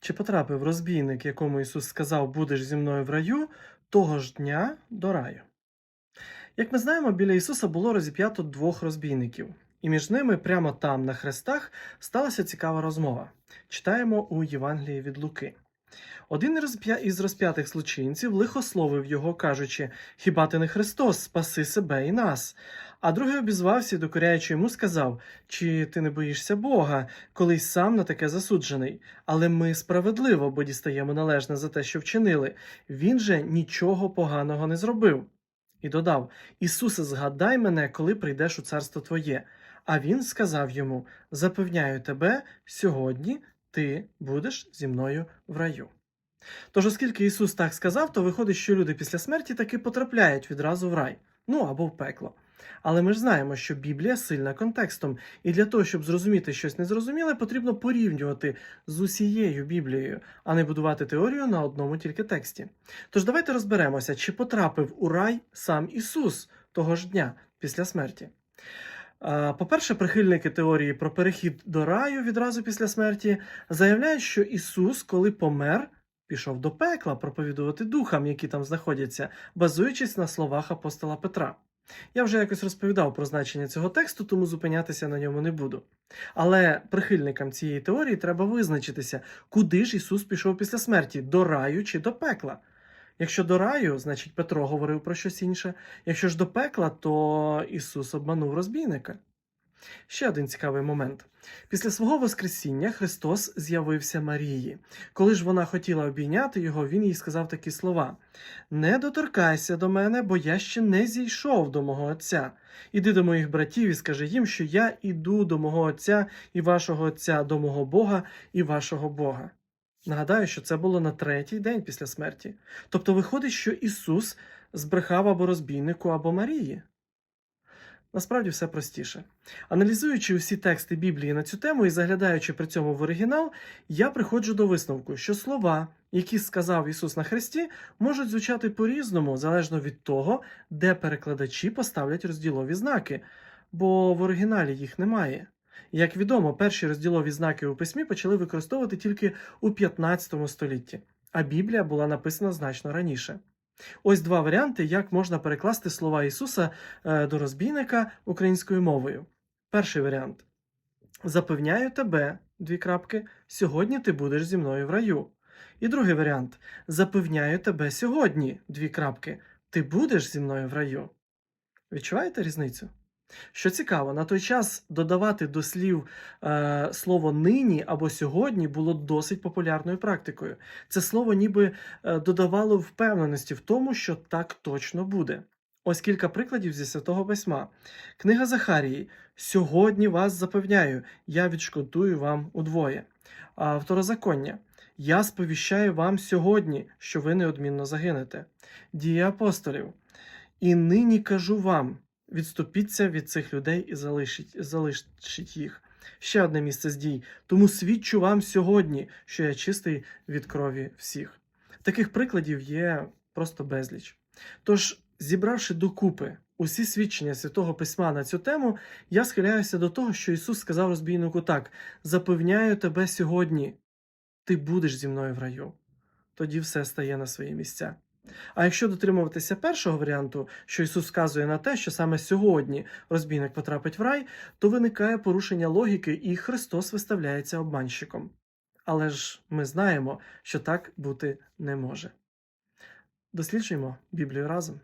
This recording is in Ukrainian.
Чи потрапив розбійник, якому Ісус сказав, будеш зі мною в раю, того ж дня до раю? Як ми знаємо, біля Ісуса було розіп'ято двох розбійників, і між ними, прямо там, на хрестах, сталася цікава розмова. Читаємо у Євангелії від Луки. Один із розп'ятих злочинців лихословив його, кажучи: Хіба ти не Христос, спаси себе і нас? А другий обізвався і, докоряючи йому, сказав: Чи ти не боїшся Бога, колись сам на таке засуджений? Але ми справедливо, бо дістаємо належне за те, що вчинили. Він же нічого поганого не зробив. І додав: Ісусе, згадай мене, коли прийдеш у царство Твоє. А він сказав йому: Запевняю тебе, сьогодні ти будеш зі мною в раю. Тож, оскільки Ісус так сказав, то виходить, що люди після смерті таки потрапляють відразу в рай, ну або в пекло. Але ми ж знаємо, що Біблія сильна контекстом, і для того, щоб зрозуміти щось незрозуміле, потрібно порівнювати з усією Біблією, а не будувати теорію на одному тільки тексті. Тож давайте розберемося, чи потрапив у рай сам Ісус того ж дня після смерті. По-перше, прихильники теорії про перехід до раю відразу після смерті заявляють, що Ісус, коли помер, пішов до пекла проповідувати духам, які там знаходяться, базуючись на словах апостола Петра. Я вже якось розповідав про значення цього тексту, тому зупинятися на ньому не буду. Але прихильникам цієї теорії треба визначитися, куди ж Ісус пішов після смерті до раю чи до пекла. Якщо до раю, значить Петро говорив про щось інше. Якщо ж до пекла, то Ісус обманув розбійника. Ще один цікавий момент. Після свого Воскресіння Христос з'явився Марії. Коли ж вона хотіла обійняти його, він їй сказав такі слова: Не доторкайся до мене, бо я ще не зійшов до мого Отця. Іди до моїх братів і скажи їм, що я іду до мого Отця і вашого Отця, до мого Бога і вашого Бога. Нагадаю, що це було на третій день після смерті. Тобто виходить, що Ісус збрехав або розбійнику, або Марії. Насправді все простіше. Аналізуючи усі тексти Біблії на цю тему і заглядаючи при цьому в оригінал, я приходжу до висновку, що слова, які сказав Ісус на Христі, можуть звучати по-різному, залежно від того, де перекладачі поставлять розділові знаки, бо в оригіналі їх немає. Як відомо, перші розділові знаки у письмі почали використовувати тільки у 15 столітті, а Біблія була написана значно раніше. Ось два варіанти, як можна перекласти слова Ісуса е, до розбійника українською мовою. Перший варіант: Запевняю тебе, дві крапки, сьогодні ти будеш зі мною в раю. І другий варіант: Запевняю тебе сьогодні, дві крапки, ти будеш зі мною в раю. Відчуваєте різницю? Що цікаво, на той час додавати до слів е, слово нині або сьогодні було досить популярною практикою. Це слово ніби е, додавало впевненості в тому, що так точно буде. Ось кілька прикладів зі святого письма. Книга Захарії. Сьогодні вас запевняю, я відшкодую вам удвоє. А Второзаконня. Я сповіщаю вам сьогодні, що ви неодмінно загинете. Дії апостолів. І нині кажу вам. Відступіться від цих людей і залишіть, залишіть їх. Ще одне місце з дій. Тому свідчу вам сьогодні, що я чистий від крові всіх. Таких прикладів є просто безліч. Тож, зібравши докупи усі свідчення Святого Письма на цю тему, я схиляюся до того, що Ісус сказав розбійнику так: запевняю тебе сьогодні, ти будеш зі мною в раю. Тоді все стає на свої місця. А якщо дотримуватися першого варіанту, що Ісус вказує на те, що саме сьогодні розбійник потрапить в рай, то виникає порушення логіки, і Христос виставляється обманщиком. Але ж ми знаємо, що так бути не може. Досліджуємо Біблію разом.